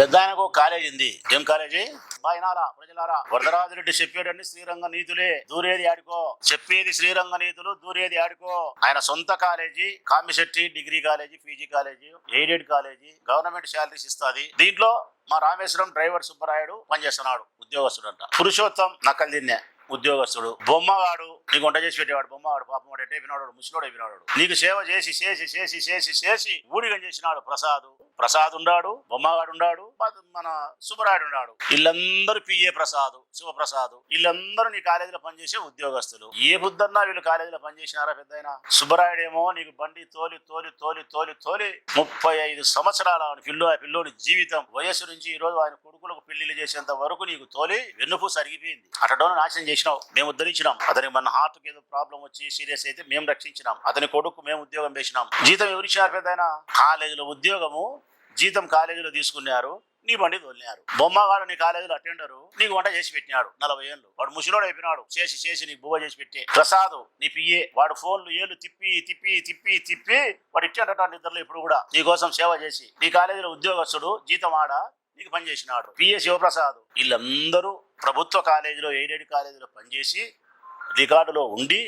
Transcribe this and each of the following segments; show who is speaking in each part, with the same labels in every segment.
Speaker 1: పెద్ద ఆయనకు కాలేజీ ఉంది. ఏం కాలేజీ? బాయినారా ప్రజలారా వరదరాజురెడ్డి చెప్పేటన్ని శ్రీరంగ నీతులే. దూరేది ఆడుకో. చెప్పేది శ్రీరంగ నీతులు దూరేది ఆడుకో. ఆయన సొంత college Kamisetti degree college PG college aided college government salaries ఇస్తుంది. దీంట్లో మా రామేశ్వరం డ్రైవర్ సుబ్బరాయుడు పనిచేస్తున్నాడు ఉద్యోగస్తుడంట. పురుషోత్తం నక్కలు తిన్నే. ఉద్యోగస్తుడు. బొమ్మగాడు నీకు వంట చేసి పెట్టేవాడు బొమ్మవాడు పాపం వాడు ఎట్టే వినాడు ముసలోడు నీకు సేవ చేసి చేసి చేసి చేసి చేసి ఊడిగం చేసినాడు ప్రసాద్. ప్రసాద్ ఉన్నాడు బొమ్మగాడు ఉన్నాడు మన సుబ్బరాయుడు ఉన్నాడు వీళ్ళందరూ పిఏ ప్రసాద్ శివప్రసాద్. వీళ్ళందరూ నీ కాలేజీలో పనిచేసే ఉద్యోగస్తులు. ఏ బుద్ధన్నా వీళ్ళు కాలేజీలో పనిచేసినారా పెద్దయినా? సుబ్బరాయుడు ఏమో నీకు బండి తోలి తోలి తోలి తోలి తోలి ముప్పై ఐదు సంవత్సరాల పిల్లు ఆ పిల్లోని జీవితం. వయస్సు నుంచి ఈ రోజు ఆయన కొడుకులకు పెళ్ళిళ్ళు చేసేంత వరకు నీకు తోలి వెన్నుపూస సరిగిపోయింది అటడోను నాశనం చేసినావు మేము ఉద్ధరించినాం. అతని మన హార్ట్కి ఏదో ప్రాబ్లం వచ్చి సీరియస్ అయితే మేము రక్షించినాం. అతని కొడుకు మేము ఉద్యోగం వేసినాం జీతం ఎవరిచ్చినారు పెద్దయినా కాలేజీలో ఉద్యోగము జీతం కాలేజీలో తీసుకున్నారు. నీ బండి తోలినారు. బొమ్మగాడు నీ కాలేజీలో అటెండరు నీకు వంట చేసి పెట్టినాడు. నలభై ఏళ్ళు. వాడు ముసిలోడు అయిపోయినాడు. చేసి చేసి నీకు బువ్వ చేసి పెట్టే. ప్రసాద్ నీ పిఏ. వాడు ఫోన్లు ఏళ్ళు తిప్పి తిప్పి తిప్పి తిప్పి వాడు ఇచ్చాడట నిద్రలో ఇప్పుడు కూడా నీ కోసం సేవ చేసి నీ కాలేజీలో ఉద్యోగస్తుడు జీతం ఆడ నీకు పనిచేసినాడు. పిఏ శివప్రసాద్. వీళ్ళందరూ ప్రభుత్వ కాలేజీలో ఎయిడెడ్ కాలేజీలో పనిచేసి రికార్డులో ఉండి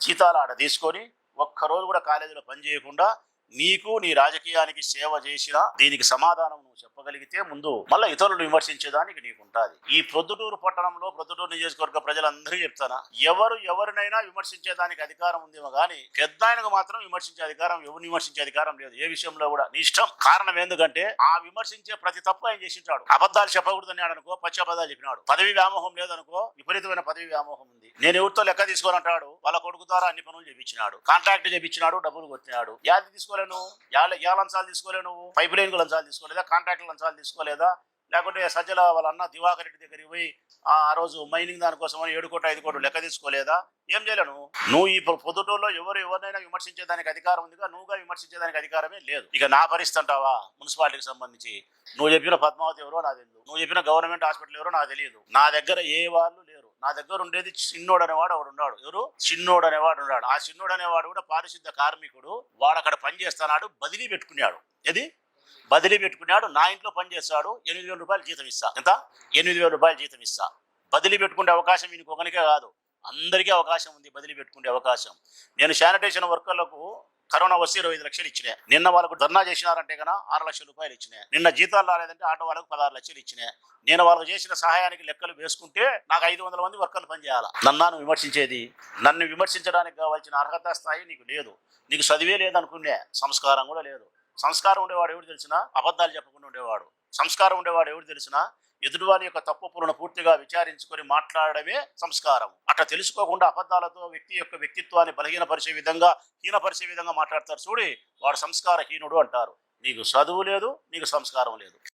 Speaker 1: జీతాలు ఆడ తీసుకొని ఒక్కరోజు కూడా కాలేజీలో పనిచేయకుండా నీకు నీ రాజకీయానికి సేవ చేసిన దీనికి సమాధానం నువ్వు చెప్పగలిగితే ముందు మళ్ళీ ఇతరులను విమర్శించేదానికి నీకు ఉంటుంది. ఈ ప్రొద్దుటూరు పట్టణంలో ప్రొద్దుటూరు నియోజకవర్గ ప్రజలందరికీ చెప్తానా? ఎవరు ఎవరినైనా విమర్శించేదానికి అధికారం ఉందేమో కానీ పెద్ద ఆయనకు మాత్రం విమర్శించే అధికారం ఎవరిని విమర్శించే అధికారం లేదు. ఏ విషయంలో కూడా. నీ ఇష్టం. కారణం ఎందుకంటే ఆ విమర్శించే ప్రతి తప్పు ఆయన చేసింటాడు. అబద్ధాలు చెప్పకూడదని అనుకో పచ్చి అబద్ధాలు చెప్పినాడు. పదవి వ్యామోహం లేదనుకో విపరీతమైన పదవి వ్యామోహం ఉంది. నేను ఎవరితో లెక్క తీసుకొని అంటాడు వాళ్ళ కొడుకు ద్వారా అన్ని పనులు చేపించినాడు. కాంట్రాక్ట్ చేపించినాడు డబ్బులు కొట్టినాడు. యాది తీసుకోలేను? ఏ యా లంచాలు తీసుకోలేను పైప్ లైన్ లంచాలు తీసుకోలేదా? కాంట్రాక్ట్ లంచాలు తీసుకోలేదా? లేకుంటే సజ్జల వాళ్ళ అన్న దివాకర్ రెడ్డి దగ్గరికి పోయి ఆ రోజు మైనింగ్ దానికోసం ఏడు కోట్ల ఐదు కోట్లు లెక్క తీసుకోలేదా? ఏం చేయలేను? నువ్వు ఈ పొద్దుటూరులో ఎవరు ఎవరినైనా విమర్శించేదానికి అధికారం ఉందిగా? నువ్వుగా విమర్శించేదానికి అధికారమే లేదు. ఇక నా పరిస్థితి అంటావా? మున్సిపాలిటీకి సంబంధించి. నువ్వు చెప్పిన పద్మావతి ఎవరో నాకు తెలియదు నువ్వు చెప్పిన గవర్నమెంట్ హాస్పిటల్ ఎవరో నాకు తెలియదు నా దగ్గర ఏ వాళ్ళు లేరు. నా దగ్గర ఉండేది చిన్నోడు అనేవాడు ఒకడు ఉన్నాడు. ఎవరు? చిన్నోడు అనేవాడు ఉన్నాడు. ఆ చిన్నోడు అనేవాడు కూడా పారిశుద్ధ కార్మికుడు. వాడు అక్కడ పని చేస్తున్నాడు బదిలీ పెట్టుకున్నాడు. ఏది? బదిలీ పెట్టుకున్నాడు నా ఇంట్లో పని చేస్తాడు ఎనిమిది వేల రూపాయలు జీతం ఇస్తా. ఎంత? ఎనిమిది వేల రూపాయలు జీతం ఇస్తా. బదిలీ పెట్టుకునే అవకాశం ఈయనకు ఒకనికే కాదు అందరికీ అవకాశం ఉంది బదిలీ పెట్టుకునే అవకాశం. నేను శానిటేషన్ వర్కర్లకు కరోనా వస్తే ఇరవై ఐదు లక్షలు ఇచ్చినాయి నిన్న వాళ్ళకు ధర్నా చేసినారంటే కన్నా ఆరు లక్షల రూపాయలు ఇచ్చినాయి నిన్న జీతాలు రాలేదంటే ఆటో వాళ్ళకు పదహారు లక్షలు ఇచ్చినాయి నేను వాళ్ళకు చేసిన సహాయానికి లెక్కలు వేసుకుంటే నాకు ఐదు వందల మంది వర్కర్లు పనిచేయాలి? నన్ను విమర్శించేది? నన్ను విమర్శించడానికి కావాల్సిన అర్హత స్థాయి నీకు లేదు. నీకు చదివే లేదనుకునే సంస్కారం కూడా లేదు. సంస్కారం ఉండేవాడు ఎవడు తెలిసినా? అబద్ధాలు చెప్పకుండా ఉండేవాడు. సంస్కారం ఉండేవాడు ఎవడు తెలిసినా? ఎదుటివారి యొక్క తప్పులను పూర్తిగా విచారించుకొని మాట్లాడడమే సంస్కారం. అట్లా తెలుసుకోకుండా అబద్ధాలతో వ్యక్తి యొక్క వ్యక్తిత్వాన్ని బలహీనపరిచే విధంగా హీనపరిచే విధంగా మాట్లాడతారు చూడి. వాడు సంస్కారహీనుడు అంటారు. నీకు చదువు లేదు నీకు సంస్కారం లేదు.